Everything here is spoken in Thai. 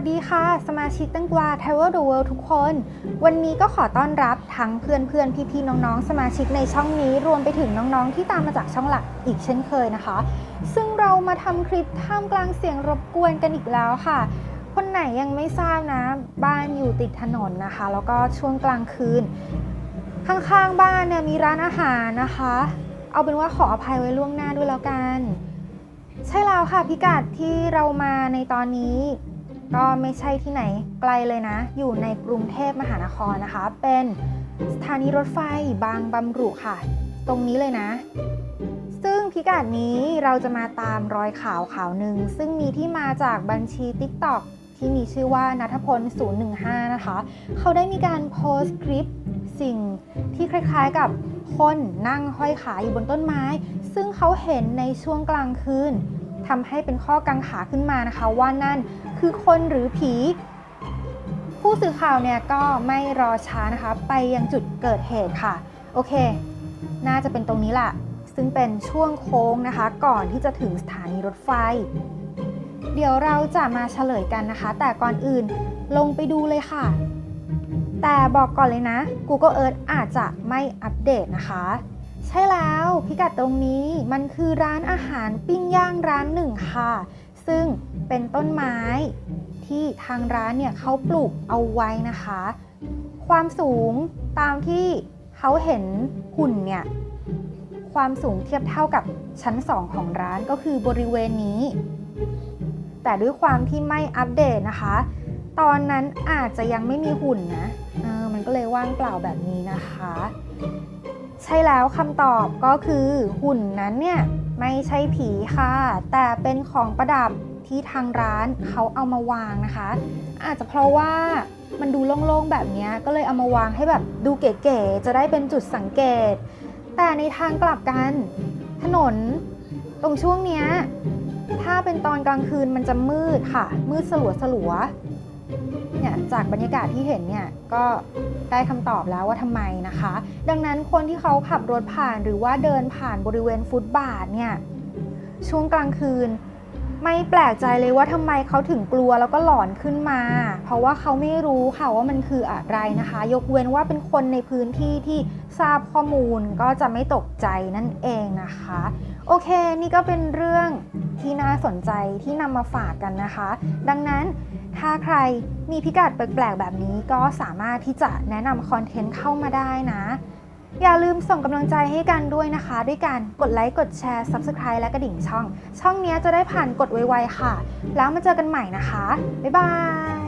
สดีค่ะ สมาชิกตั้งกวา Travel the World ทุกคน วันนี้ก็ขอต้อนรับทั้งเพื่อนเพื่อนๆพี่ๆน้องๆ สมาชิกในช่องนี้รวมไปถึงน้องๆ ที่ตามมาจากช่องหลักอีกเช่นเคยนะคะ ซึ่งเรามาทำคลิปท่ามกลางเสียงรบกวนกันอีกแล้วค่ะ คนไหนยังไม่ทราบนะ บ้านอยู่ติดถนนนะคะ แล้วก็ช่วงกลางคืน ข้างๆบ้านเนี่ยมีร้านอาหารนะคะ เอาเป็นว่าขออภัยไว้ล่วงหน้าด้วยแล้วกัน ใช่แล้วค่ะพิกัดที่เรามาในตอนนี้ ก็ไม่ใช่ที่ไหนไกลเลยนะ อยู่ในกรุงเทพมหานครนะคะ เป็นสถานีรถไฟบางบำรุค่ะ ตรงนี้เลยนะ ซึ่งพิกัดนี้เราจะมาตามรอยข่าวข่าวหนึ่ง ซึ่งมีที่มาจากบัญชี TikTok ที่มีชื่อว่านัทพล 015 นะคะ เขาได้มีการโพสต์คลิปสิ่งที่คล้ายๆกับคนนั่งห้อยขาอยู่บนต้นไม้ ซึ่งเขาเห็นในช่วงกลางคืน ทำให้เป็นข้อกังขาขึ้นมานะคะ ว่านั่นคือคนหรือผี ผู้สื่อข่าวเนี่ยก็ไม่รอช้านะคะ ไปยังจุดเกิดเหตุค่ะ โอเค น่าจะเป็นตรงนี้แหละซึ่งเป็นช่วงโค้งนะคะ ก่อนที่จะถึงสถานีรถไฟ เดี๋ยวเราจะมาเฉลยกันนะคะ แต่ก่อนอื่นลงไปดูเลยค่ะ แต่บอกก่อนเลยนะ Google Earth อาจจะไม่อัปเดตนะคะ ใช่แล้วพิกัดตรงนี้มันคือร้านอาหารปิ้งย่างร้านหนึ่งค่ะ ซึ่งเป็นต้นไม้ที่ทางร้านเนี่ยเขาปลูกเอาไว้นะคะ ความสูงตามที่เขาเห็นหุ่นเนี่ยความสูงเทียบเท่ากับชั้น 2 ของร้านก็คือบริเวณนี้ แต่ด้วยความที่ไม่อัปเดตนะคะ ตอนนั้นอาจจะยังไม่มีหุ่นนะเออมันก็เลยว่างเปล่าแบบนี้นะคะ ใช่แล้วคำตอบก็คือหุ่นนั้นเนี่ยไม่ใช่ผีค่ะ แต่เป็นของประดับที่ทางร้านเขาเอามาวางนะคะ อาจจะเพราะว่ามันดูโล่งๆแบบนี้ก็เลยเอามาวางให้แบบดูเก๋ๆจะได้เป็นจุดสังเกต แต่ในทางกลับกัน ถนนตรงช่วงเนี้ยถ้าเป็นตอนกลางคืนมันจะมืดค่ะ มืดสลัวสลัว เนี่ยจากบรรยากาศที่เห็นเนี่ยก็ได้คำตอบแล้วว่าทำไมนะคะ ดังนั้นคนที่เขาขับรถผ่านหรือว่าเดินผ่านบริเวณฟุตบาทเนี่ยช่วงกลางคืน ไม่แปลกใจเลยว่าทำไมเขาถึงกลัวแล้วก็หลอนขึ้นมา เพราะว่าเขาไม่รู้ค่ะว่ามันคืออะไรนะคะ ยกเว้นว่าเป็นคนในพื้นที่ที่ทราบข้อมูลก็จะไม่ตกใจนั่นเองนะคะ โอเค นี่ก็เป็นเรื่องที่น่าสนใจที่นำมาฝากกันนะคะ ดังนั้นถ้าใครมีพิกัดแปลกๆแบบนี้ก็สามารถที่จะแนะนำคอนเทนต์เข้ามาได้นะ อย่าลืมส่งกำลังใจให้กันด้วยนะคะ ด้วยการกดไลค์ กดแชร์ Subscribe และกระดิ่งช่อง ช่องนี้จะได้ผ่านกดไวๆค่ะ แล้วมาเจอกันใหม่นะคะ บ๊ายบาย